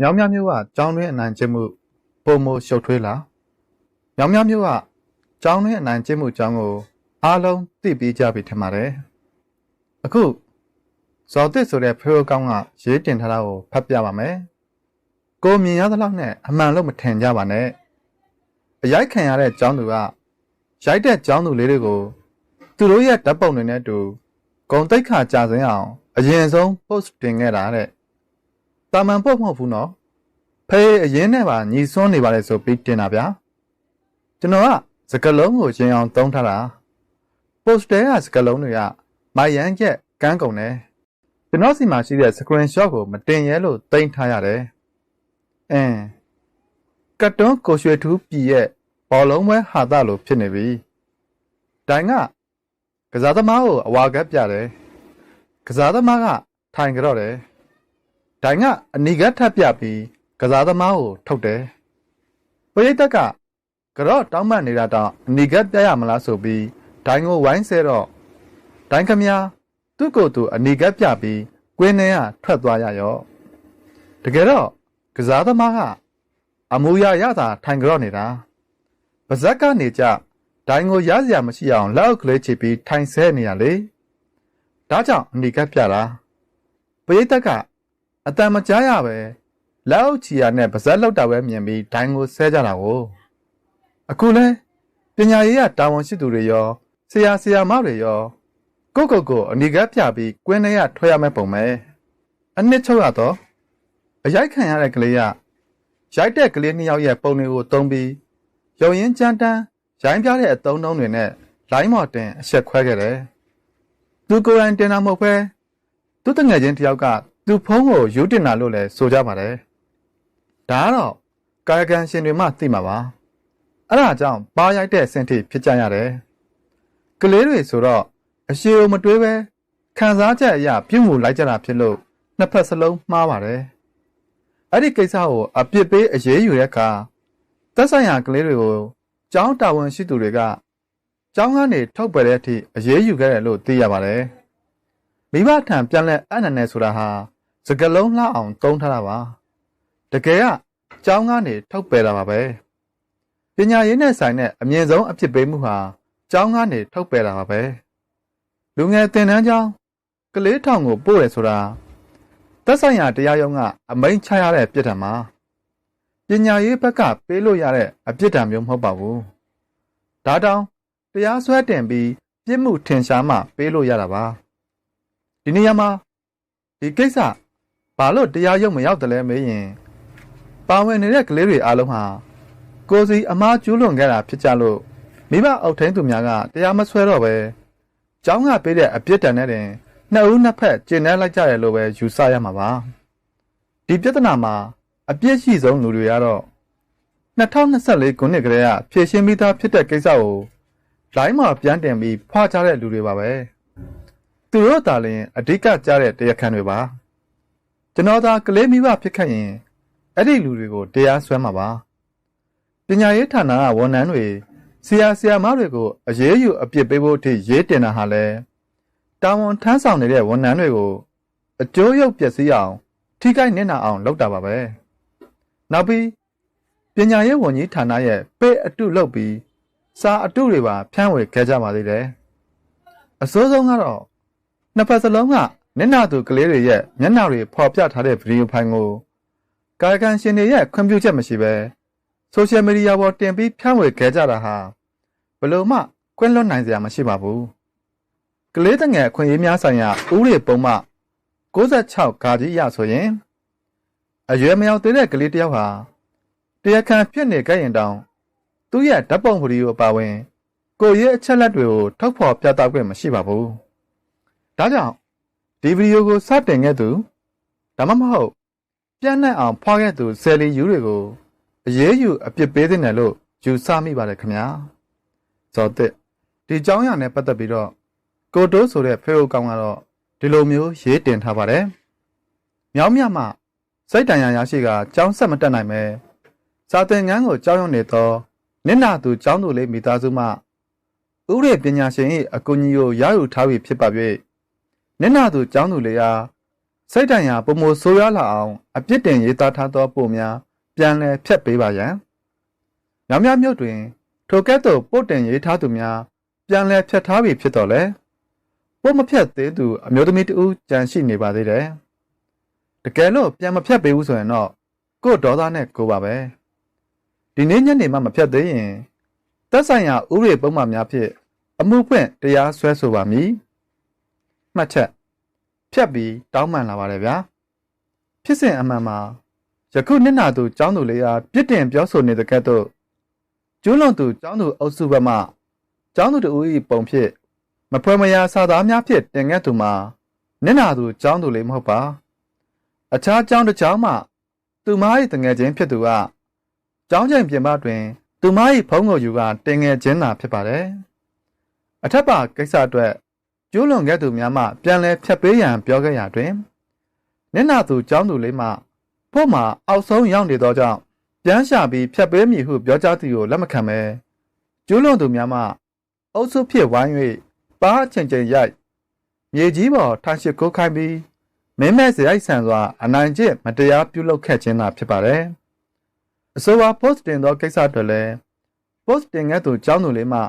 မြောင်မြမျိုးကကျောင်းတွင်းအနိုင်ကျင့်မှုပုံမရှုပ်ထွေးလာမြောင်မြမျိုးကကျောင်းတွင်းအနိုင်ကျင့်မှုအကြောင်းကိုအားလုံးသိပြီးကြပြီထင်ပါတယ်အခုဇော်တစ်ဆိုတဲ့ဖေရိုကောင်းကရေးတင်ထားတာကိုဖတ်ပြပါမယ်ကိုမြင်ရသလောက်နဲ့အမှန်လို့မထင်ကြပါနဲ့အရိုက်ခံရတဲ့ကျောင်းသူကရိုက်တဲ့ကျောင်းသူလေးတွေကိုသူတို့ရဲ့ဓာတ်ပုံတွေနဲ့အတူဂုံတိတ်ခါကြာစင်းအောင် အရင်ဆုံး post တင်ခဲ့တာတဲ့ တာမန်ပို့မဟုတ်ဘူးနော်ဖေးအရင်နဲ့ပါညီစွန်းနေပါလေဆိုပြီးတင်တာဗျာကျွန်တော်ကစကလုံးကိုရင်အောင်သုံးထားတာ poster ကစကလုံးတွေကမိုင်ရန်ကျက်ကန်းကုန်တယ်ကျွန်တော်စီမှာရှိတဲ့ screenshot ကိုမတင်ရဲလို့တင်ထားရတယ်အင်းကတ်တွန်းကိုရွှေထူးပြည်ရဲ့ဘောလုံးပွဲဟာသလိုဖြစ်နေပြီတိုင်ကကစားသမားကိုအဝါကပ်ပြတယ်ကစားသမားကထိုင်ကြတော့တယ် တိုင်ကအနီကပ်ထပ်ပြပြီးကစားသမားကိုထုတ်တယ်ပရိသတ်ကကြော့တောင်းပန်နေတာတောင်အနီကပ်ပြရမလားဆိုပြီးဒိုင်ကိုဝိုင်းဆဲတော့ဒိုင်ခမညာသူ့ကိုယ်သူအနီကပ်ပြပြီးကွင်းထဲကထွက်သွားရရောတကယ်တော့ကစားသမားကအမူအရာရတာထိုင်ကြော့နေတာပါဇက်ကနေကြဒိုင်ကိုရစရာမရှိအောင်လက်အုပ်ကလေးချပြီးထိုင်ဆဲနေရလေဒါကြောင့်အနီကပ်ပြတာပရိသတ်က အတန်မကြားရပဲလက်အုပ်ချီရနဲ့ပါဇက်လောက်တာပဲမြင်ပြီးဒိုင်ကိုဆဲကြတာကိုအခုလဲပညာရေးကတာဝန်ရှိသူတွေရောဆရာဆရာမတွေရောကိုယ့်ကိုယ်ကိုအနီကပ်ပြပြီးကွင်းထဲကထွက်ရမယ့်ပုံပဲအနှစ်ချုပ်ရတော့အရိုက်ခံရတဲ့ကလေးကရိုက်တဲ့ကလေးနှစ်ယောက်ရဲ့ပုံတွေကိုတုံးပြီးရုံရင်ကြမ်းတမ်းရိုင်းပြတဲ့အတုံးတုံးတွေနဲ့လိုင်းမော်တင်အဆက်ခွဲခဲ့တယ်သူကိုယ်တိုင်တင်တာမဟုတ်ပဲသူတငယ်ချင်းတယောက်က သူဖုန်းကိုယူတင်တာလို့လည်းဆိုကြပါတယ်ဒါကတော့ကာယကံရှင်တွေမှသိမှာပါအဲ့ဒါကြောင့်ပါရိုက်တဲ့အဆင့်ထိဖြစ်ကြရတယ်ကလေးတွေဆိုတော့အရှိအမတွေးပဲခံစားချက်အရာပြုမှုလိုက်ကြတာဖြစ်လို့နှစ်ဖက်စလုံးမှားပါတယ်အဲ့ဒီကိစ္စကိုအပြစ်ပေးအရေးယူတဲ့အခါသက်ဆိုင်ရာကလေးတွေကိုကျောင်းတာဝန်ရှိသူတွေကကျောင်းကနေထုတ်ပယ်တဲ့အထိအရေးယူခဲ့တယ်လို့သိရပါတယ်မိဘထံပြန်လဲအနန္နဲ့ဆိုတာဟာ စကလုံးလှအောင်သုံးထားတာပါတကယ်ကကျောင်းကနေထုတ်ပယ်တာပါပဲပညာရေးနဲ့ဆိုင်တဲ့အမြင့်ဆုံးအဖြစ်ပေးမှုဟာကျောင်းကနေထုတ်ပယ်တာပါပဲလူငယ်သင်တန်းကျောင်းကလေးထောင်ကိုပို့တယ်ဆိုတာသက်ဆိုင်ရာတရားရုံးကအမိန့်ချရတဲ့ပြစ်ဒဏ်မှာပညာရေးဘက်ကပေးလို့ရတဲ့အပြစ်ဒဏ်မျိုးမဟုတ်ပါဘူးဒါတောင်တရားစွဲတင်ပြီးပြစ်မှုထင်ရှားမှပေးလို့ရတာပါဒီနေရာမှာဒီကိစ္စ ဘာလို့တရားရုံးမရောက်တယ်လဲမေးရင်ပါဝင်နေတဲ့ကလေးတွေအားလုံးဟာကိုစီအမားကျူးလွန်ခဲ့တာဖြစ်ကြလို့မိဘအုပ်ထိန်သူများကတရားမဆွဲတော့ပဲကျောင်းကပေးတဲ့အပြစ်ဒဏ်နဲ့တင်နှစ်ဦးနှစ်ဖက်ကျင့်နှဲလိုက်ကြတယ်လို့ပဲယူဆရမှာပါဒီပြဿနာမှာအပြစ်ရှိဆုံးလူတွေကတော့2024ခုနှစ်ကတည်းကဖြည့်ရှင်းပြီးသားဖြစ်တဲ့ကိစ္စကိုလိုင်းမှာပြန်တင်ပြီးဖွာချတဲ့လူတွေပါပဲသူတို့တာလင်အဓိကကြားတဲ့တရားခံတွေပါ ကျွန်တော်သာကလေးမိဘဖြစ်ခဲ့ရင်အဲ့ဒီလူတွေကိုတရားစွဲမှာပါပညာရေးဌာနကဝန်ထမ်းတွေဆရာဆရာမတွေကိုအရေးယူအပြစ်ပေးဖို့အထိရေးတင်တာဟာလဲတာဝန်ထမ်းဆောင်နေတဲ့ဝန်ထမ်းတွေကိုအကျိုးရုပ်ပျက်စီးအောင် ထိခိုက်နစ်နာအောင်လုပ်တာပါပဲနောက်ပြီးပညာရေးဝန်ကြီးဌာနရဲ့ပေးအတုလုပ်ပြီးစာအတုတွေပါဖြန့်ဝေခဲ့ကြပါသေးတယ်အစိုးဆုံးကတော့နှစ်ဖက်စလုံးက နစ်နာသူကလေးတွေရဲ့မျက်နှာတွေဖော်ပြထားတဲ့ဗီဒီယိုဖိုင်ကိုကာယကံရှင်တွေရဲ့ခွင့်ပြုချက်မရှိဘဲဆိုရှယ်မီဒီယာပေါ်တင်ပြီးဖြန့်ဝေခဲ့ကြတာဟာဘယ်လို့မှခွင့်လွှတ်နိုင်စရာမရှိပါဘူးကလေးတငယ်အခွင့်အရေးများဆိုင်ရာဥပဒေပုံမှ66ဂါကြီးရဆိုရင်အရွယ်မရောက်သေးတဲ့ကလေးတယောက်ဟာတရားခံဖြစ်နေကြရင်တောင်သူ့ရဲ့ဓာတ်ပုံဗီဒီယိုပါဝင်ကိုရဲ့အချက်လက်တွေကိုထုတ်ဖော်ပြသခွင့်မရှိပါဘူး။ဒါကြောင့် ဒီဗီဒီယိုကိုစတင်ခဲ့သူဒါမှမဟုတ်ပြန့်နှံ့အောင်ဖွာခဲ့သူဆယ်လီယူတွေကိုအရေးယူအပြစ်ပေးသင့်တယ်လို့ယူဆမိပါတယ်ခင်ဗျာဇော်တက်ဒီကြောင်းရံနဲ့ပတ်သက်ပြီးတော့ကိုတိုးဆိုတဲ့ဖေဟိုကောင်ကတော့ဒီလိုမျိုးရေးတင်ထားပါတယ်မြောင်းမြမစိတ်တန်ရာရရှိကကြောင်းဆက်မတက်နိုင်ပဲစာသင်ခန်းကိုကြောင်းရုံနေသောနစ်နာသူကျောင်းသူလေးမိသားစုမှဥရေပညာရှင်၏အကူအညီကိုရယူထားပြီးဖြစ်ပါ၍ နင့်နာသူကျောင်းသူလေးအားစိတ်တန်ရာပုံမဆိုးရလာအောင်အပြစ်တင်ရေးသားထားသောပုံများပြန်လည်ဖျက်ပေးပါရန်။မြောင်မြမြို့တွင် ထိုကဲ့သို့ပို့တင်ရေးထားသူများပြန်လည်ဖျက်ထားပြီဖြစ်တော်လဲပို့မဖျက်သေးသူအမျိုးသမီးတဦးကြံရှိနေပါသေးတယ်။တကယ်လို့ပြန်မဖျက်ပေးဘူးဆိုရင်တော့ကို့ဒေါသနဲ့ကိုပါပဲ။ဒီနေ့ညနေမှမဖျက်သေးရင်သက်ဆိုင်ရာဥပဒေပုံမှန်များဖြင့်အမှုဖွင့်တရားစွဲဆိုပါမည်။ မှတ်ချက်ဖြတ်ပြီးတောင်းပန်လာပါတယ်ဗျာဖြစ်စဉ်အမှန်မှာယခုနှစ်နာသူကျောင်းသူလေးအားပြစ်တင်ပြောဆိုနေတဲ့ကဲ့သို့ကျူးလွန်သူကျောင်းသူအုပ်စုဘက်မှကျောင်းသူတို့၏ပုံဖြစ်မဖွဲမရာစာသားများဖြင့်တင်ခဲ့သူမှာနှစ်နာသူကျောင်းသူလေးမဟုတ်ပါအခြားကျောင်းတစ်ကျောင်းမှသူမ၏တငယ်ချင်းဖြစ်သူကကျောင်းချိန်ပြင်ပတွင် သူမ၏ဖုံးကိုယူကတင်ငယ်ချင်းသာဖြစ်ပါတယ်အထက်ပါကိစ္စအတွက် ကျိုးလွန်ခဲ့သူများမှပြန်လည်ဖြတ်ပေးရန်ပြောခဲ့ရာတွင်နင့်နာသူចောင်းသူလေးမှဖို့မှာအောက်ဆုံးရောက်နေသောကြောင့်ပြန်ရှာပြီးဖြတ်ပေးမည်ဟုပြောကြားသူကိုလက်မခံပဲကျိုးလွန်သူများမှအုပ်စုဖြစ်ဝိုင်း၍ပါးချိန်ချိန်ရိုက်မြေကြီးပေါ်ထန်ရှိကိုခိုင်းပြီးမင်းမဲ့စရိုက်ဆန်စွာအနိုင်ကျင့်မတရားပြုလုပ်ခဲ့ခြင်းသာဖြစ်ပါတယ်အဆိုပါ post တင်သောကိစ္စတွေလည်း post တင်ခဲ့သူចောင်းသူလေးမှ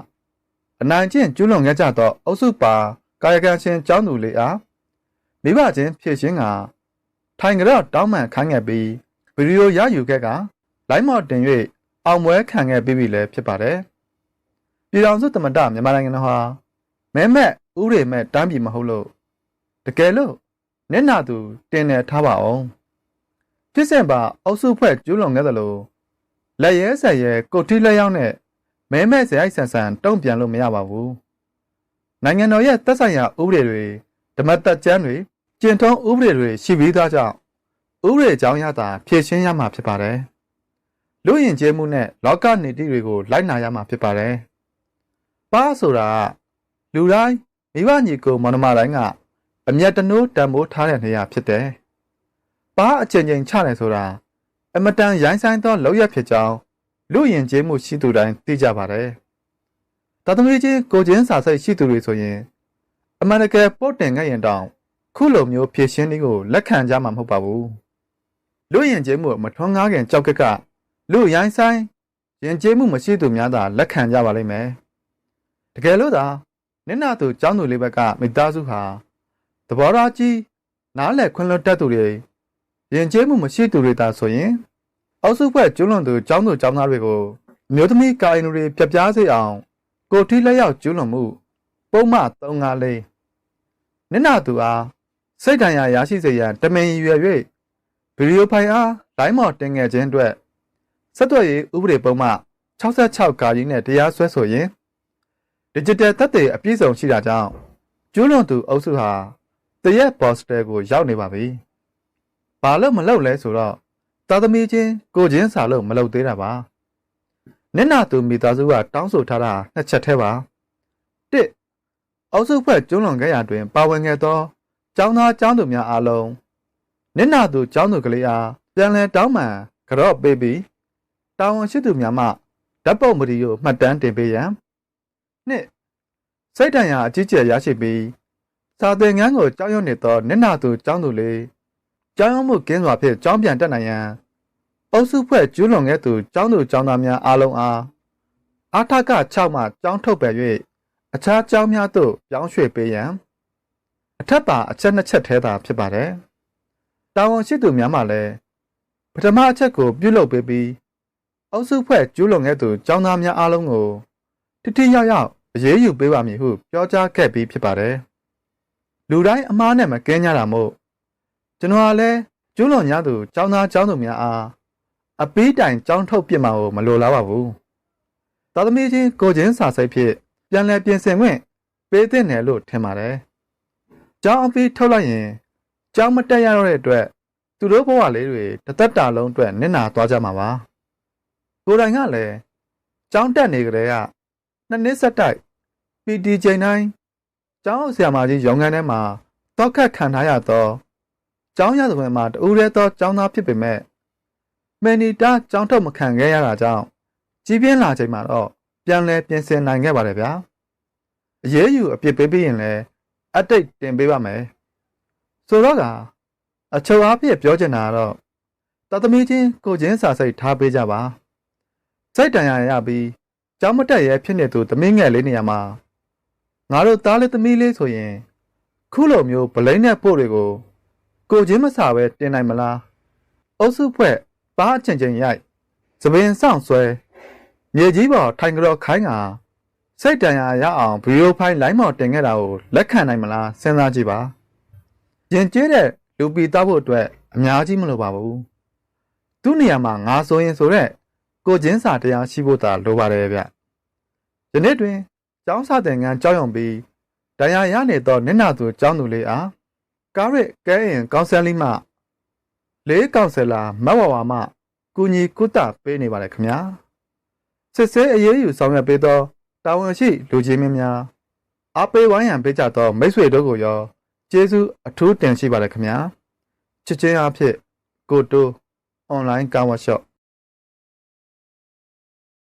အနိုင်ကျင့်ကျူးလွန်ခဲ့ကြသောအုပ်စုပါ ကာယကံရှင်ကျောင်းသူလေးအားမိဘချင်းဖြည့်ရှင်းကထိုင်ကြတော့တောင်းပန်ခိုင်းခဲ့ပြီးဗီဒီယိုရယူခဲ့ကလိုင်းမော်တင်၍အောင်ပွဲခံခဲ့ပြီးပြီလည်းဖြစ်ပါတယ်။ပြည်တော်စုသမတမြန်မာနိုင်ငံတော်ဟာမဲမက်ဥရေမဲ့တမ်းပြည်မဟုတ်လို့တကယ်လို့နင့်နာသူတင်နေထားပါအောင်။ဖြစ်စဉ်ပါအုပ်စုဖွဲ့ကျူးလွန်ခဲ့သလိုလက်ရဲဆက်ရဲကိုတီလက်ရောက်နဲ့မဲမဲ့စရိုက်ဆန်ဆန်တုံ့ပြန်လို့မရပါဘူး။ နိုင်ငံတော်ရဲ့သက်ဆိုင်ရာဥပဒေတွေဓမ္မတက်ကျမ်းတွေကျင့်ထုံးဥပဒေတွေရှိပြီးသားကြောင့်ဥပဒေအကြောင်းရတာဖြည့်ရှင်းရမှာဖြစ်ပါတယ်။လူယဉ်ကျေးမှုနဲ့လောကနေတိတွေကိုလိုက်နာရမှာဖြစ်ပါတယ်။ပါဆိုတာကလူတိုင်းမိဘညီကိုမောင်နှမတိုင်းကအမျက်တနိုးတံမိုးထားတဲ့နေရာဖြစ်တယ်။ပါအချိန်ချင်းချတယ်ဆိုတာအမတန်ရိုင်းဆိုင်သောလောက်ရဖြစ်ကြောင်းလူယဉ်ကျေးမှုရှိသူတိုင်းသိကြပါတယ်။ တာသမီချင်းကိုချင်းစာစိတ်ရှိသူတွေဆိုရင်အမှန်တကယ်ပို့တင်ခဲ့ရင်တောင်ခုလိုမျိုးဖြည့်ရှင်းလေးကိုလက်ခံကြမှာမဟုတ်ပါဘူးလူရင်ကျေးမှုမထွန်းငားခင်ကြောက်ကကလူရိုင်းဆိုင်ရင်ကျေးမှုမရှိသူများသာလက်ခံကြပါလိမ့်မယ်တကယ်လို့သာနင့်နာသူចောင်းသူလေးဘက်ကမိသားစုဟာသဘောထားကြီးနားလည်ခွင့်လွတ်တတ်သူတွေရင်ကျေးမှုမရှိသူတွေသာဆိုရင်အောက်စုဖွဲ့ကျွလွန်သူចောင်းသူចောင်းသားတွေကိုမျိုးသမီးကာယင်တွေပြပြားစေအောင် ကိုထီလက်ရောက်ကျူးလွန်မှု ပုံမှန်354လေးနင့်နာသူအားစိတ်ဒဏ်ရာရရှိစေရန်တမင်ရွယ်၍ဗီဒီယိုဖိုင်အားလိုင်းမော်တင်ငယ်ခြင်းအတွက်ဆက်သွယ်ရေးဥပဒေပုံမှန်66ကာကြီးနဲ့တရားစွဲဆိုရင် digital သက်သေအပြည့်စုံရှိတာကြောင့်ကျူးလွန်သူအုပ်စုဟာတရက်ဘော့စတယ်ကိုရောက်နေပါပြီ။ဘာလို့မလုပ်လဲဆိုတော့သာသမီချင်းကိုချင်းစာလို့မလုပ်သေးတာပါ။ နက်နာသူမိသားစုကတောင်းဆိုထားတာနှစ်ချက်ထဲပါ၁အောက်စုဖွဲ့ကျွန်းလွန်ခဲ့ရာတွင် ပါဝင်ခဲ့သောကျောင်းသားကျောင်းသူများအားလုံးနက်နာသူကျောင်းသူကလေးအားပြန်လည်တောင်းပန်ကြော့ပေးပြီးတာဝန်ရှိသူများမှဓာတ်ပုံဗီဒီယိုမှတ်တမ်းတင်ပေးရန်၂စိတ်တန်ရာအကြီးကျယ်ရရှိပြီးစာသင်ခန်းကိုကြောင်းရွံ့နေသောနက်နာသူကျောင်းသူလေးကျောင်းမှုကင်းစွာဖြင့်ကျောင်းပြန်တက်နိုင်ရန် အုပ်စုဖွဲ့ကျူးလွန်ခဲ့သူကျောင်းသူကျောင်းသားများအားလုံးအားအာထက6မှကျောင်းထုတ်ပယ်၍အခြားကျောင်းများသို့ပြောင်းရွှေ့ပေးရန်အထက်ပါအချက်နှစ်ချက်ထဲသာဖြစ်ပါတယ်။တာဝန်ရှိသူများမှလည်းပထမအချက်ကိုပြုလုပ်ပေးပြီးအုပ်စုဖွဲ့ကျူးလွန်ခဲ့သူကျောင်းသားများအားလုံးကိုတိတိယောက်ယောက်အရေးယူပေးပါမည်ဟုပြောကြားခဲ့ပြီးဖြစ်ပါတယ်။လူတိုင်းအမားနဲ့မကင်းကြတာမို့ကျွန်တော်ကလည်းကျူးလွန်ရသူကျောင်းသားကျောင်းသူများအား အပေးတိုင်ကြောင်းထုတ်ပြစ်မှာကိုမလိုလားပါဘူး။သာသမီချင်းကိုချင်းစာစိတ်ဖြင့်ပြန်လည်ပြင်ဆင်ခွင့်ပေးသင့်တယ်လို့ထင်ပါတယ်။ကြောင်းအပေးထုတ်လိုက်ရင်ကြောင်းမတက်ရတော့တဲ့အတွက်သူတို့ဘဝလေးတွေတသက်တာလုံးအတွက်နစ်နာသွားကြမှာပါ။ကိုယ်တိုင်ကလည်းကြောင်းတက်နေကြတဲ့ကနှစ်နှစ်ဆက်တိုက် PD ချိန်တိုင်းကျောင်းဆရာမကြီးရုံးခန်းထဲမှာတောက်ခတ်ခံထားရသောကျောင်းရသဝင်မှာတူရဲသောကျောင်းသားဖြစ်ပေမဲ့ မန်နီတာကြောင်းထုတ်မခံခဲ့ရတာကြောင့်ကြီးပြင်းလာချိန်မှာတော့ပြန်လဲပြင်ဆင်နိုင်ခဲ့ပါတယ်ဗျာအရေးယူအပြစ်ပေးပြီးရင်လည်းအတိတ်တင်ပေးပါမယ်ဆိုတော့ကအချုပ်အားဖြင့်ပြောချင်တာကတော့တသမီချင်းကိုချင်းစာစိတ်ထားပေးကြပါစိတ်တန်ရာရပြီးကြောင်းမတက်ရဲဖြစ်နေသူသမီးငယ်လေးနေရာမှာငါတို့သားလေးသမီးလေးဆိုရင် ခုလိုမျိုးဗလိမ့်တဲ့ပို့တွေကိုကိုချင်းမစာပဲတင်နိုင်မလားအုပ်စုဖွဲ့ ပါအချင်းချင်းရိုက်သပင်ဆောင်ဆွဲမြေကြီးပေါ်ထိုင်ကြောခိုင်းကစိတ်တန်ရာရအောင်ဗီဒီယိုဖိုင်လိုင်းမော်တင်ခဲ့တာကိုလက်ခံနိုင်မလားစဉ်းစားကြည့်ပါရင်ကျေးတဲ့လူပီတောက်ဖို့အတွက်အများကြီးမလိုပါဘူးသူ့နေရာမှာငါဆိုရင်ဆိုတော့ကိုချင်းစာတရားရှိဖို့သာလိုပါတယ်ဗျယနေ့တွင်ကျောင်းစာသင်ခန်းကြောက်ရွံပြီးဒဏ်ရာရနေသောနင့်နာသူကျောင်းသူလေးအားကားရစ်ကဲရင်ကောင်ဆယ်လီမှ လေးကောင်ဆယ်လာမတ်ဝါဝါမှကူညီကုသပေးနေပါတယ်ခင်ဗျာစစ်ဆေးအရေးယူဆောင်ရွက်ပေးသောတာဝန်ရှိလူကြီးမင်းများအားပေးဝိုင်းရန်ပေးကြသောမိတ်ဆွေတို့ကိုရောကျေးဇူးအထူးတင်ရှိပါတယ်ခင်ဗျာချစ်ချင်းအားဖြင့်ကိုတိုးအွန်လိုင်းကားဝါရှော့